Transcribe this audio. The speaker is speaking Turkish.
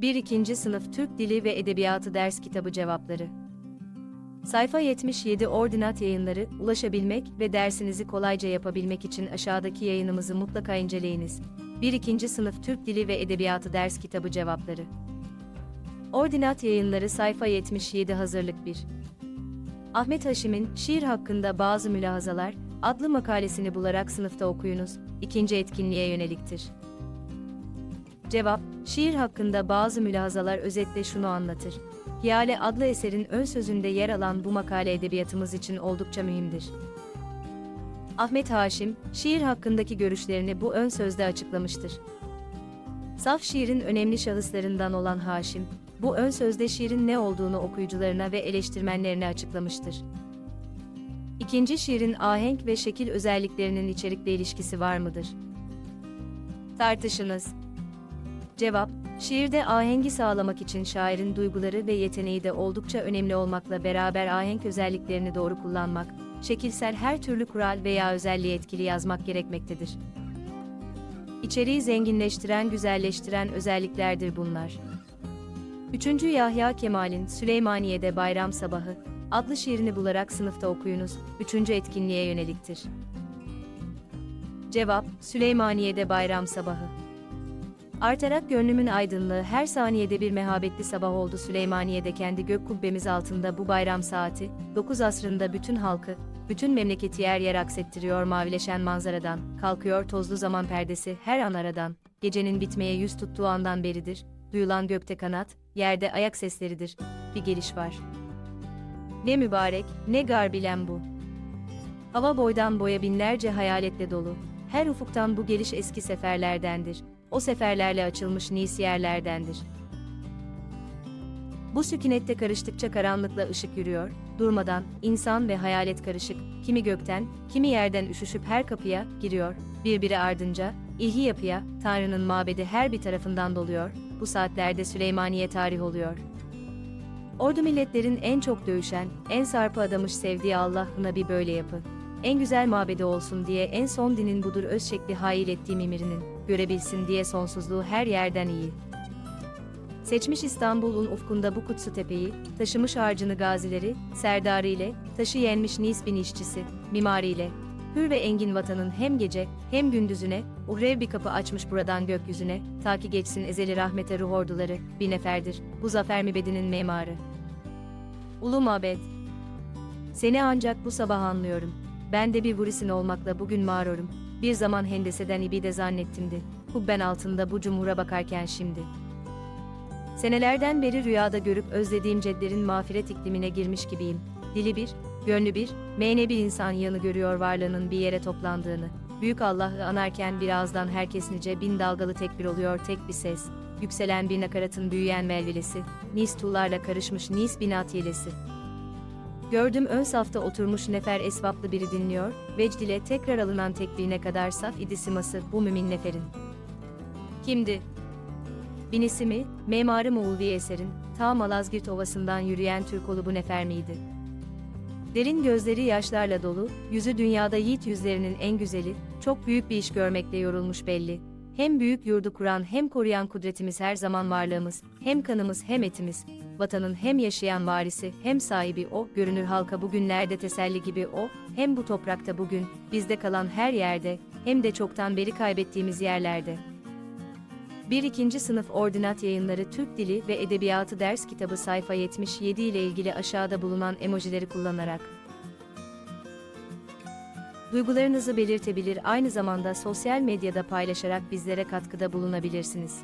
1-2. Sınıf Türk Dili ve Edebiyatı Ders Kitabı Cevapları Sayfa 77 Ordinat Yayınları, ulaşabilmek ve dersinizi kolayca yapabilmek için aşağıdaki yayınımızı mutlaka inceleyiniz. 1-2. Sınıf Türk Dili ve Edebiyatı Ders Kitabı Cevapları Ordinat Yayınları Sayfa 77 Hazırlık 1 Ahmet Haşim'in Şiir Hakkında Bazı Mülahazalar adlı makalesini bularak sınıfta okuyunuz, ikinci etkinliğe yöneliktir. Cevap, şiir hakkında bazı mülahazalar özetle şunu anlatır. Hiyale adlı eserin ön sözünde yer alan bu makale edebiyatımız için oldukça mühimdir. Ahmet Haşim, şiir hakkındaki görüşlerini bu ön sözde açıklamıştır. Saf şiirin önemli şahıslarından olan Haşim, bu ön sözde şiirin ne olduğunu okuyucularına ve eleştirmenlerine açıklamıştır. İkinci şiirin ahenk ve şekil özelliklerinin içerikle ilişkisi var mıdır? Tartışınız. Cevap, şiirde ahengi sağlamak için şairin duyguları ve yeteneği de oldukça önemli olmakla beraber ahenk özelliklerini doğru kullanmak, şekilsel her türlü kural veya özelliği etkili yazmak gerekmektedir. İçeriği zenginleştiren, güzelleştiren özelliklerdir bunlar. 3. Yahya Kemal'in Süleymaniye'de Bayram Sabahı adlı şiirini bularak sınıfta okuyunuz, 3. etkinliğe yöneliktir. Cevap, Süleymaniye'de Bayram Sabahı. Artarak gönlümün aydınlığı her saniyede bir mehabetli sabah oldu Süleymaniye'de kendi gök kubbemiz altında bu bayram saati, 9 asrında bütün halkı, bütün memleketi yer yer aksettiriyor mavileşen manzaradan, kalkıyor tozlu zaman perdesi her an aradan, gecenin bitmeye yüz tuttuğu andan beridir, duyulan gökte kanat, yerde ayak sesleridir, bir geliş var. Ne mübarek, ne garbilen bu. Hava boydan boya binlerce hayaletle dolu, her ufuktan bu geliş eski seferlerdendir, o seferlerle açılmış nisiyerlerdendir. Bu sükunette karıştıkça karanlıkla ışık yürüyor, durmadan, insan ve hayalet karışık, kimi gökten, kimi yerden üşüşüp her kapıya giriyor, birbiri ardınca, ilhi yapıya, Tanrı'nın mabedi her bir tarafından doluyor, bu saatlerde Süleymaniye tarih oluyor. Ordu milletlerin en çok dövüşen, en sarpı adamış sevdiği Allah'ına bir böyle yapı. En güzel mabedi olsun diye en son dinin budur öz şekli hail ettiğim emirinin, görebilsin diye sonsuzluğu her yerden iyi. Seçmiş İstanbul'un ufkunda bu kutsu tepeyi, taşımış harcını gazileri, serdarı ile, taşı yenmiş Nis bin işçisi, mimariyle, hür ve engin vatanın hem gece, hem gündüzüne, uhrev bir kapı açmış buradan gökyüzüne, ta ki geçsin ezeli rahmete ruh orduları, bir neferdir, bu zafer mibedinin memarı. Ulu mabed. Seni ancak bu sabah anlıyorum. Ben de bir vurisin olmakla bugün mağrurum. Bir zaman hendeseden ibide zannettimdi. Kubben altında bu cumhura bakarken şimdi. Senelerden beri rüyada görüp özlediğim cedlerin mağfiret iklimine girmiş gibiyim. Dili bir, gönlü bir, meyne bir insan yanı görüyor varlığının bir yere toplandığını. Büyük Allah'ı anarken bir ağızdan herkes nice bin dalgalı tekbir oluyor tek bir ses. Yükselen bir nakaratın büyüyen melvilesi, nis tullarla karışmış nis binat yelesi. Gördüm ön safta oturmuş nefer esvaplı biri dinliyor, vecd ile tekrar alınan tekbirine kadar saf idi siması bu mümin neferin. Kimdi? Binisi mi, memarı mı ulvi eserin, ta Malazgirt Ovası'ndan yürüyen Türk olu bu nefer miydi? Derin gözleri yaşlarla dolu, yüzü dünyada yiğit yüzlerinin en güzeli, çok büyük bir iş görmekle yorulmuş belli. Hem büyük yurdu kuran hem koruyan kudretimiz her zaman varlığımız, hem kanımız hem etimiz, vatanın hem yaşayan varisi hem sahibi o, görünür halka bugünlerde teselli gibi o, hem bu toprakta bugün, bizde kalan her yerde, hem de çoktan beri kaybettiğimiz yerlerde. 1-2. Sınıf Ordinat Yayınları Türk Dili ve Edebiyatı Ders Kitabı sayfa 77 ile ilgili aşağıda bulunan emojileri kullanarak Duygularınızı belirtebilir aynı zamanda sosyal medyada paylaşarak bizlere katkıda bulunabilirsiniz.